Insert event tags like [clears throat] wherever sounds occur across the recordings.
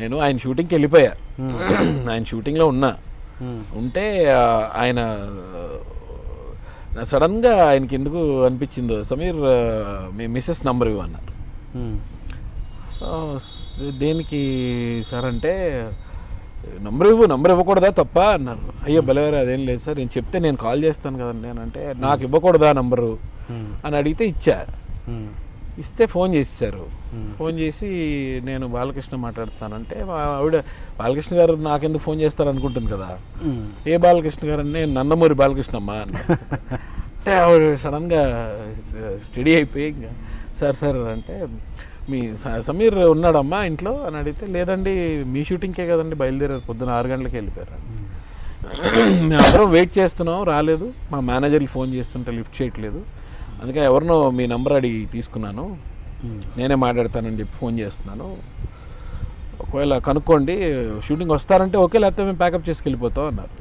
నేను ఆయన షూటింగ్కి వెళ్ళిపోయా. [clears throat] ఆయన షూటింగ్లో ఉన్నా. ఉంటే ఆయన సడన్గా ఆయనకి ఎందుకు అనిపించిందో సమీర్ మీ మిస్సెస్ నంబర్ ఇవ్వన్నారు. దేనికి సార్ అంటే నంబర్ ఇవ్వు నంబర్ ఇవ్వకూడదా తప్ప అన్నారు. అయ్యో బలవేరా అదేం లేదు సార్ నేను చెప్తే నేను కాల్ చేస్తాను కదండి అని అంటే నాకు ఇవ్వకూడదా నంబరు. అని అడిగితే ఇచ్చా. ఇస్తే ఫోన్ చేశారు. ఫోన్ చేసి నేను బాలకృష్ణ మాట్లాడుతానంటే ఆవిడ బాలకృష్ణ గారు నాకెందుకు ఫోన్ చేస్తారు అనుకుంటుంది కదా. ఏ బాలకృష్ణ గారు అంటే నేను నందమూరి బాలకృష్ణమ్మ అన్న అంటే ఆవిడ సడన్గా స్టడీ అయిపోయి ఇంకా సార్ సార్ అంటే మీ సమీర్ ఉన్నాడమ్మా ఇంట్లో? అని అడిగితే లేదండి మీ షూటింగ్కే కదండి బయలుదేరారు పొద్దున ఆరు గంటలకు వెళ్ళిపోయారు. మేము. అందరం వెయిట్ చేస్తున్నాం రాలేదు. మా మేనేజర్లు ఫోన్ చేస్తుంటే లిఫ్ట్ చేయట్లేదు. అందుకే ఎవరినో మీ నంబర్ అడిగి తీసుకున్నాను. నేనే మాట్లాడతానని చెప్పి ఫోన్ చేస్తున్నాను. ఒకవేళ కనుక్కోండి షూటింగ్ వస్తారంటే ఓకే లేకపోతే మేము ప్యాకప్ చేసుకెళ్ళిపోతాం అన్నారు.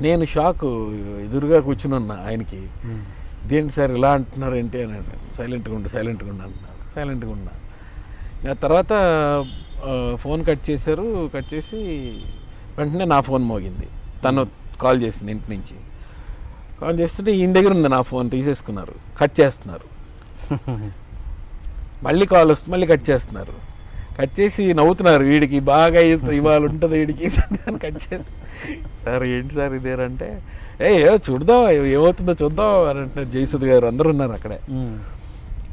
నేను షాక్ ఎదురుగా కూర్చుని ఉన్నా ఆయనకి ఇదేంటి సార్ ఇలా అంటున్నారు ఏంటి అని సైలెంట్గా ఉండి సైలెంట్గా ఉన్నా అన్నారు సైలెంట్గా ఉన్నా ఇంకా తర్వాత ఆ, ఫోన్ కట్ చేశారు. కట్ చేసి వెంటనే నా ఫోన్ మోగింది. తను కాల్ చేసింది ఇంటి నుంచి. కాల్ చేస్తుంటే ఈయన దగ్గర ఉంది నా ఫోన్ తీసేసుకున్నారు. కట్ చేస్తున్నారు. [laughs] మళ్ళీ కాల్ వస్తుంది మళ్ళీ కట్ చేస్తున్నారు. కట్ చేసి నవ్వుతున్నారు వీడికి. బాగా ఇవాళ ఉంటుంది వీడికి. [laughs] అని కట్ చేసి సార్ ఏంటి సార్ ఇదేరంటే ఏ ఏ చూద్దాం ఏమవుతుందో చూద్దాం అని అంటున్నారు జయసుద్ గారు అందరూ ఉన్నారు అక్కడే.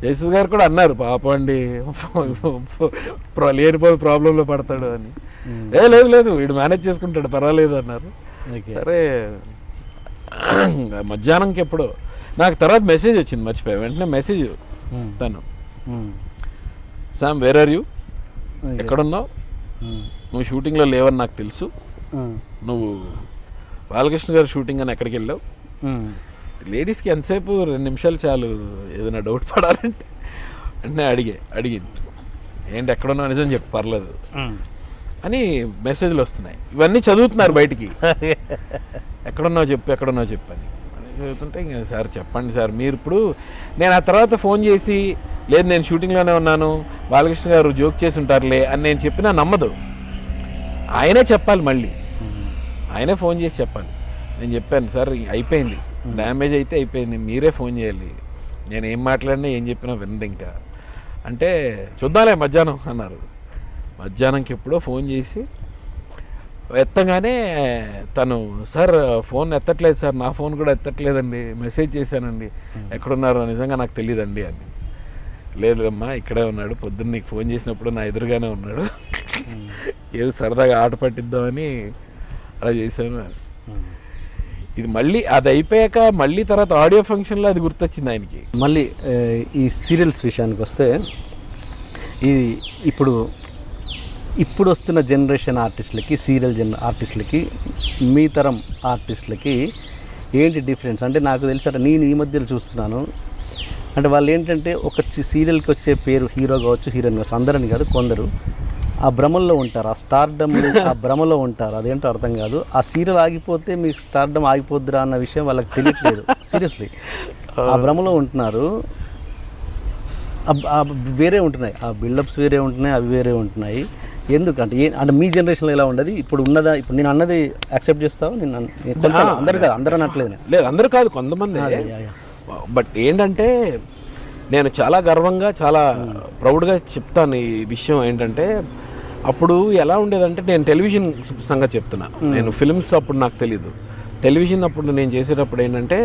జయసుద్ గారు కూడా అన్నారు పాపం అండి ప్ర- లేనిపోయి ప్రాబ్లంలో పడతాడు అని. ఏ లేదు లేదు వీడు మేనేజ్ చేసుకుంటాడు పర్వాలేదు అన్నారు. సరే మధ్యాహ్నంకి ఎప్పుడో నాకు తర్వాత మెసేజ్ వచ్చింది మర్చిపోయా వెంటనే మెసేజ్. తను. Sam where are you. ఎక్కడున్నావు. నువ్వు షూటింగ్లో లేవని నాకు తెలుసు. నువ్వు బాలకృష్ణ గారు షూటింగ్ అని ఎక్కడికి వెళ్ళావు. లేడీస్కి ఎంతసేపు రెండు నిమిషాలు చాలు ఏదైనా డౌట్ పడాలంటే వెంటనే అడిగే అడిగింది ఏంటి ఎక్కడున్నావు నిజం చెప్పు పర్లేదు. అని మెసేజ్లు వస్తున్నాయి. ఇవన్నీ చదువుతున్నారు బయటికి. ఎక్కడున్నావు చెప్పు ఎక్కడున్నావు చెప్పు అని. చదువుతుంటే ఇంకా సార్ చెప్పండి సార్ మీరు ఇప్పుడు నేను ఆ తర్వాత ఫోన్ చేసి లేదు నేను షూటింగ్లోనే ఉన్నాను బాలకృష్ణ గారు జోక్ చేసి ఉంటారులే అని నేను చెప్పినా నమ్మదు. ఆయనే చెప్పాలి మళ్ళీ. ఆయనే ఫోన్ చేసి చెప్పాలి. నేను చెప్పాను సార్ అయిపోయింది. డ్యామేజ్ అయితే అయిపోయింది మీరే ఫోన్ చేయాలి. నేను ఏం మాట్లాడినా ఏం చెప్పినా వింది ఇంకా. అంటే చూద్దాలే మధ్యాహ్నం అన్నారు. మధ్యాహ్నంకి ఎప్పుడో ఫోన్ చేసి ఎత్తగానే తను సార్ ఫోన్ ఎత్తట్లేదు సార్ నా ఫోన్ కూడా ఎత్తట్లేదండి మెసేజ్ చేశానండి ఎక్కడున్నారో నిజంగా నాకు తెలియదండి అని. లేదమ్మా ఇక్కడే ఉన్నాడు పొద్దున్న నీకు ఫోన్ చేసినప్పుడు నా ఎదురుగానే ఉన్నాడు. ఏదో సరదాగా ఆట పట్టిద్దామని అలా చేశాను అని. ఇది మళ్ళీ అది అయిపోయాక మళ్ళీ తర్వాత ఆడియో ఫంక్షన్లో అది గుర్తొచ్చింది ఆయనకి. మళ్ళీ ఈ సీరియల్స్ విషయానికి వస్తే ఇది ఇప్పుడు ఇప్పుడు వస్తున్న జనరేషన్ ఆర్టిస్టులకి సీరియల్ జన ఆర్టిస్టులకి మీ తరం ఆర్టిస్టులకి ఏంటి డిఫరెన్స్? అంటే నాకు తెలిసి అంటే నేను ఈ మధ్యలో చూస్తున్నాను. అంటే వాళ్ళు ఏంటంటే ఒక చి- సీరియల్కి వచ్చే పేరు హీరో కావచ్చు హీరోయిన్ కావచ్చు అందరని కాదు కొందరు. ఆ భ్రమల్లో ఉంటారు. ఆ స్టార్డమ్ ఆ భ్రమలో ఉంటారు. అదేంటో అర్థం కాదు. ఆ సీరియల్ ఆగిపోతే మీకు స్టార్డమ్ ఆగిపోద్దురా అన్న విషయం వాళ్ళకి తెలియట్లేదు. సీరియస్లీ. ఆ భ్రమలో ఉంటున్నారు. వేరే ఉంటున్నాయి. ఆ బిల్డప్స్ వేరే ఉంటున్నాయి అవి వేరే ఉంటున్నాయి. ఎందుకంటే ఏ అంటే మీ జనరేషన్లో ఎలా ఉండదు? ఇప్పుడు ఉన్నదా? ఇప్పుడు నేను అన్నది యాక్సెప్ట్ చేస్తావు? నేను అందరు కాదు అందరూ అనట్లేదు లేదు అందరూ కాదు కొంతమంది. బట్ ఏంటంటే నేను చాలా గర్వంగా చాలా ప్రౌడ్గా చెప్తాను ఈ విషయం ఏంటంటే అప్పుడు ఎలా ఉండేదంటే నేను టెలివిజన్ సంగతి చెప్తున్నా. నేను ఫిల్మ్స్ అప్పుడు నాకు తెలియదు టెలివిజన్ అప్పుడు నేను చేసేటప్పుడు ఏంటంటే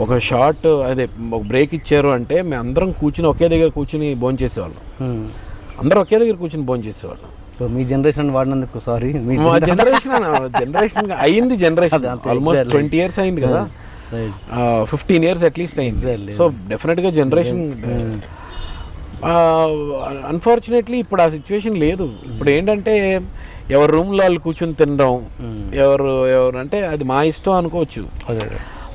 ఒక షార్ట్ అదే ఒక బ్రేక్ ఇచ్చారు అంటే మేము అందరం కూర్చుని ఒకే దగ్గర కూర్చుని భోజనం చేసేవాళ్ళం హ్మ్. అందరం ఒకే దగ్గర కూర్చుని భోజనం చేసేవాళ్ళం. సో మీ జనరేషన్ వాడినందుకు సారీ మీ జనరేషన్ జనరేషన్ అయింది జనరేషన్ ఆల్మోస్ట్ ట్వంటీ ఇయర్స్ అయింది కదా. ఫిఫ్టీన్ ఇయర్స్ అట్లీస్ట్ అయింది. సో డెఫినెట్గా జనరేషన్ అన్ఫార్చునేట్లీ ఇప్పుడు ఆ సిచ్యువేషన్ లేదు. ఇప్పుడు ఏంటంటే ఎవరు రూమ్లో వాళ్ళు కూర్చొని తినడం ఎవరు ఎవరు అంటే అది మా ఇష్టం అనుకోవచ్చు. అదే.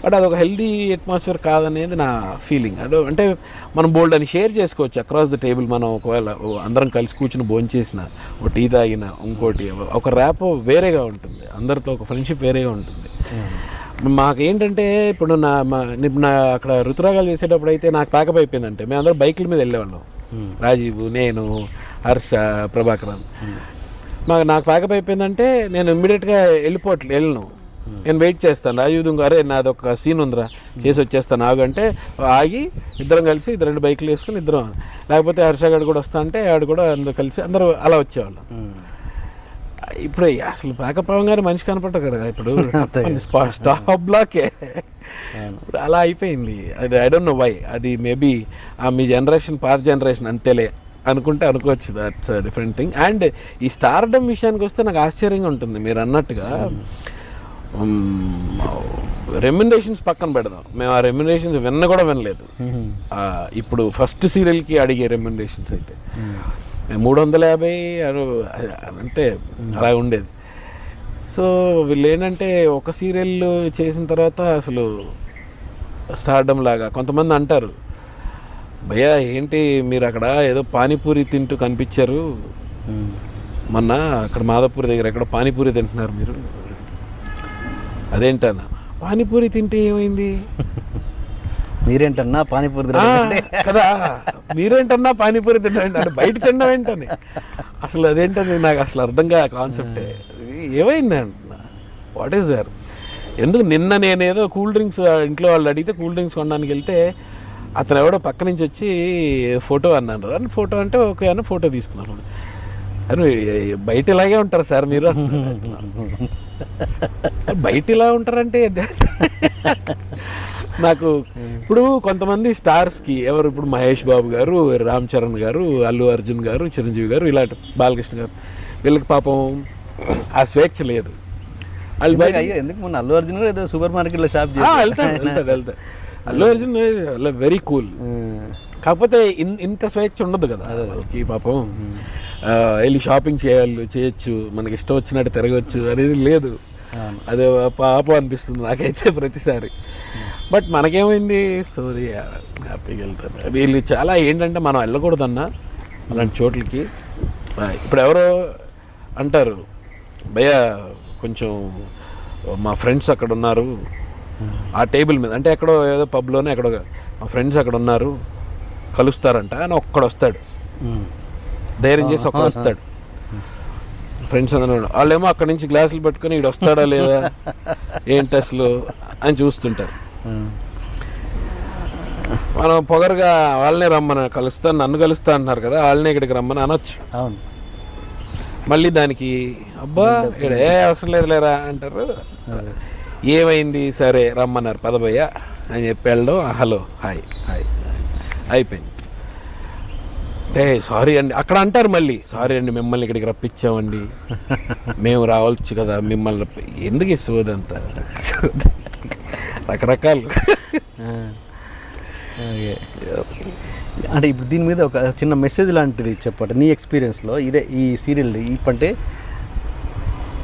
బట్ అదొక హెల్దీ అట్మాస్ఫియర్ కాదనేది నా ఫీలింగ్. అంటే అంటే మనం బోల్డ్ అని షేర్ చేసుకోవచ్చు. అక్రాస్ ద టేబుల్ మనం ఒకవేళ అందరం కలిసి కూర్చుని భోజనం చేసిన ఒక టీ తాగిన ఇంకోటి ఒక ర్యాప్ వేరేగా ఉంటుంది. అందరితో ఒక ఫ్రెండ్షిప్ వేరేగా ఉంటుంది. మాకేంటంటే ఇప్పుడు నా మా ని- నా అక్కడ ఋతురాగాలు చేసేటప్పుడు అయితే నాకు ప్యాకప్ అయిపోయిందంటే మేము అందరం బైకుల మీద వెళ్ళేవాళ్ళం. రాజీవ్ నేను హర్ష ప్రభాకరన్. మాకు నాకు ప్యాకప్ అయిపోయిందంటే నేను ఇమ్మీడియట్గా వెళ్ళిపోవట్లేదు వెళ్ళను. నేను వెయిట్ చేస్తాను. రాజీవ్ అరే నాది ఒక సీన్ ఉందిరా. చేసి వచ్చేస్తాను. ఆగు అంటే ఆగి ఇద్దరం కలిసి ఇద్దరు రెండు బైక్లు వేసుకుని ఇద్దరం. లేకపోతే హర్ష గారు కూడా వస్తా అంటే ఆడు కూడా అందరూ కలిసి అందరూ అలా వచ్చేవాళ్ళం. ఇప్పుడు అసలు ప్యాకప్ అవ్వగానే మనిషి కనపడ్డారు కదా ఇప్పుడు. [laughs] స్టాప్ బ్లాకే ఇప్పుడు అలా అయిపోయింది. అది ఐ డోంట్ నో వై అది మేబీ మీ జనరేషన్ పాత జనరేషన్ అంతేలే అనుకుంటే అనుకోవచ్చు. దట్స్ డిఫరెంట్ థింగ్ అండ్ ఈ స్టార్డమ్ విషయానికి వస్తే నాకు ఆశ్చర్యంగా ఉంటుంది. మీరు అన్నట్టుగా రెమ్యునరేషన్స్ పక్కన పెడదాం. మేము ఆ రెమ్యునరేషన్స్ విన్న కూడా వినలేదు. ఇప్పుడు ఫస్ట్ సీరియల్కి అడిగే రెమ్యునరేషన్స్ అయితే. మూడు వందల యాభై అంతే అలా ఉండేది. సో వీళ్ళు ఏంటంటే ఒక సీరియల్ చేసిన తర్వాత అసలు స్టార్డమ్ లాగా కొంతమంది అంటారు భయ్యా ఏంటి మీరు అక్కడ ఏదో పానీపూరి తింటూ కనిపించారు? మొన్న అక్కడ మాధవపూరి దగ్గర ఎక్కడ పానీపూరి తింటున్నారు మీరు. అదేంటన్నా? పానీపూరి తింటే ఏమైంది? మీరేంటన్నా పానీపూరి. కదా. మీరేంటన్నా పానీపూరి తింటారంటే అంటే బయట తినడం ఏంటని? అసలు అదేంటని నాకు అసలు అర్థం కాదు కాన్సెప్టే ఏమైంది అంటున్నా? వాట్ ఈస్ దర్ ఎందుకు నిన్న నేనేదో కూల్ డ్రింక్స్ ఇంట్లో వాళ్ళు అడిగితే కూల్ డ్రింక్స్ కొనడానికి వెళ్తే అతను ఎవడో పక్క నుంచి వచ్చి ఫోటో అన్నాను అని ఫోటో అంటే ఓకే అని ఫోటో తీసుకున్నాను. అని బయట ఇలాగే ఉంటారు సార్ మీరు. బయట ఇలా ఉంటారంటే నాకు ఇప్పుడు కొంతమంది స్టార్స్కి ఎవరు ఇప్పుడు మహేష్ బాబు గారు రామ్ చరణ్ గారు అల్లు అర్జున్ గారు చిరంజీవి గారు ఇలాంటి బాలకృష్ణ గారు. వీళ్ళకి పాపం ఆ స్వేచ్ఛ లేదు. వాళ్ళు బయట అయ్యో ఎందుకు మొన్న అల్లు అర్జున్ కూడా ఏదో సూపర్ మార్కెట్లో షాప్ వెళ్తాడు వెళ్తాడు వెళ్తాడు. అల్లు అర్జున్ వెరీ కూల్ కాకపోతే ఇన్- ఇంత స్వేచ్ఛ ఉండదు కదా వాళ్ళకి పాపం. వెళ్ళి షాపింగ్ చేయాలి చేయొచ్చు మనకి ఇష్టం వచ్చినట్టు తిరగచ్చు అనేది లేదు. అదే పాపం అనిపిస్తుంది నాకైతే ప్రతిసారి. బట్ మనకేమైంది? సోది హ్యాపీగా వెళ్తారు వీళ్ళు చాలా ఏంటంటే మనం వెళ్ళకూడదన్నా అలాంటి చోట్లకి. ఇప్పుడు ఎవరో అంటారు భయ్య కొంచెం మా ఫ్రెండ్స్ అక్కడ ఉన్నారు. ఆ టేబుల్ మీద అంటే ఎక్కడో ఏదో పబ్లోనే ఎక్కడో మా ఫ్రెండ్స్ అక్కడ ఉన్నారు కలుస్తారంట అని ఒక్కడు వస్తాడు ధైర్యం చేసి ఒక్కడు వస్తాడు ఫ్రెండ్స్ అందరూ వాళ్ళేమో అక్కడి నుంచి గ్లాసులు పెట్టుకొని ఇడు వస్తాడా లేదా ఏంటి అసలు అని చూస్తుంటారు. మనం పొగరుగా వాళ్ళనే రమ్మని కలుస్తాను నన్ను కలుస్తా అన్నారు కదా వాళ్ళనే ఇక్కడికి రమ్మని అనొచ్చు. అవును. మళ్ళీ దానికి అబ్బా ఈడ ఏ అవసరం లేదు లేరా అంటారు. ఏమైంది సరే రమ్మన్నారు పదభయ్య అని చెప్పి వెళ్ళడం హలో హాయ్ హాయ్. అయిపోయింది. ఏ సారీ అండి. అక్కడ అంటారు మళ్ళీ. సారీ అండి మిమ్మల్ని ఇక్కడికి రప్పించామండి. మేము రావచ్చు కదా మిమ్మల్ని ఎందుకు ఈ సోదంతా రకరకాలు. అంటే ఇప్పుడు దీని మీద ఒక చిన్న మెసేజ్ లాంటిది చెప్పండి. నీ ఎక్స్పీరియన్స్లో ఇదే ఈ సీరియల్ ఇప్పంటే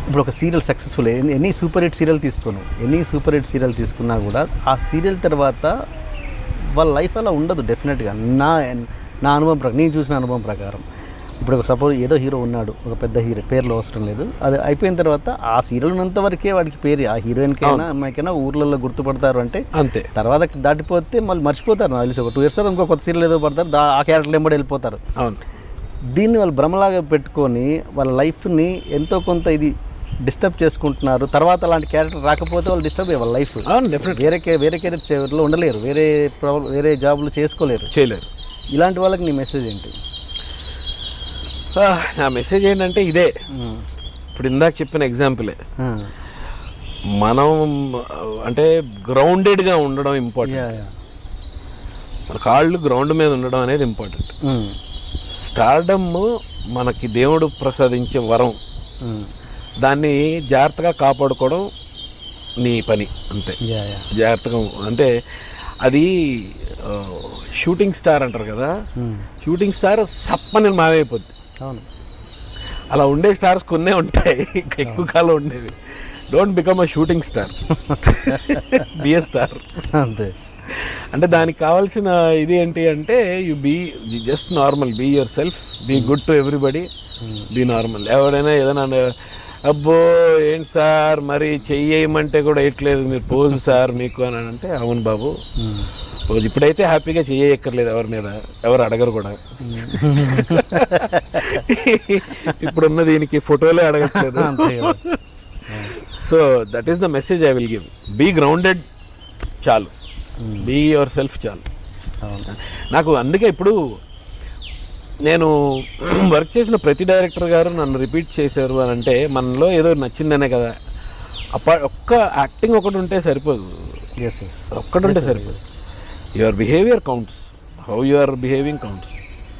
ఇప్పుడు ఒక సీరియల్ సక్సెస్ఫుల్ ఎన్ని సూపర్ హిట్ సీరియల్ తీసుకోను ఎన్ని సూపర్ హిట్ సీరియల్ తీసుకున్నా కూడా ఆ సీరియల్ తర్వాత వాళ్ళ లైఫ్ అలా ఉండదు డెఫినెట్గా నా నా అనుభవం ప్రకారం నేను చూసిన అనుభవం ప్రకారం. ఇప్పుడు ఒక సపోజ్ ఏదో హీరో ఉన్నాడు ఒక పెద్ద హీరో పేర్లు అవసరం లేదు. అది అయిపోయిన తర్వాత ఆ సీరియల్ ఉన్నంత వరకే వాడికి పేరు ఆ హీరోయిన్కైనా అమ్మాయికైనా ఊర్లలో గుర్తుపడతారు అంటే అంతే. తర్వాత దాటిపోతే మళ్ళీ మర్చిపోతారు. నాకు తెలిసి ఒక టూ ఇయర్స్ తర్వాత ఇంకో కొత్త సీరియల్ ఏదో పడతారు ఆ క్యారెక్టర్ ఎంబడి వెళ్ళిపోతారు. అవును. దీన్ని వాళ్ళు భ్రమలాగా పెట్టుకొని వాళ్ళ లైఫ్ని ఎంతో కొంత ఇది డిస్టర్బ్ చేసుకుంటున్నారు. తర్వాత అలాంటి క్యారెక్టర్ రాకపోతే వాళ్ళు డిస్టర్బ్ అయ్యే వాళ్ళ లైఫ్ వేరే వేరే కెరీర్లో ఉండలేరు. వేరే ప్రాబ్లం వేరే జాబులు చేసుకోలేరు. చేయలేరు. ఇలాంటి వాళ్ళకి నీ మెసేజ్ ఏంటి? నా మెసేజ్ ఏంటంటే ఇదే. ఇప్పుడు ఇందాక చెప్పిన ఎగ్జాంపులే. మనం అంటే గ్రౌండెడ్గా ఉండడం ఇంపార్టెంట్ కాళ్ళు గ్రౌండ్ మీద ఉండడం అనేది ఇంపార్టెంట్. స్టార్డమ్ మనకి దేవుడు ప్రసాదించే వరం. దాన్ని జాగ్రత్తగా కాపాడుకోవడం నీ పని అంతే. జాగ్రత్తగా అంటే అది షూటింగ్ స్టార్ అంటారు కదా. షూటింగ్ స్టార్ సప్పని మావైపోద్ది. అవును. అలా ఉండే స్టార్స్ కొన్నే ఉంటాయి ఎక్కువ కాలం ఉండేవి. Don't become a shooting star be a star అంతే. అంటే దానికి కావాల్సిన ఇది ఏంటి అంటే you be just normal be yourself be good to everybody be normal ఎవడైనా ఏదైనా అబ్బో ఏంటి సార్ మరి చెయ్యమంటే కూడా వేయట్లేదు మీరు పోదు సార్ మీకు అని అంటే అవును బాబు. రోజు ఇప్పుడైతే హ్యాపీగా చేయక్కర్లేదు ఎవరి మీద ఎవరు అడగరు కూడా. ఇప్పుడున్న దీనికి ఫోటోలే అడగట్లేదు. So that is the message I will give be grounded చాలు. బీ యువర్ సెల్ఫ్ చాలు నాకు అందుకే ఇప్పుడు నేను వర్క్ చేసిన ప్రతి డైరెక్టర్ గారు నన్ను రిపీట్ చేశారు అని అంటే మనలో ఏదో నచ్చిందనే కదా. అప్ప ఒక్క యాక్టింగ్ ఒకటి ఉంటే సరిపోదు. ఎస్ ఎస్ ఒక్కటి ఉంటే సరిపోదు. your behavior counts. How you are behaving counts.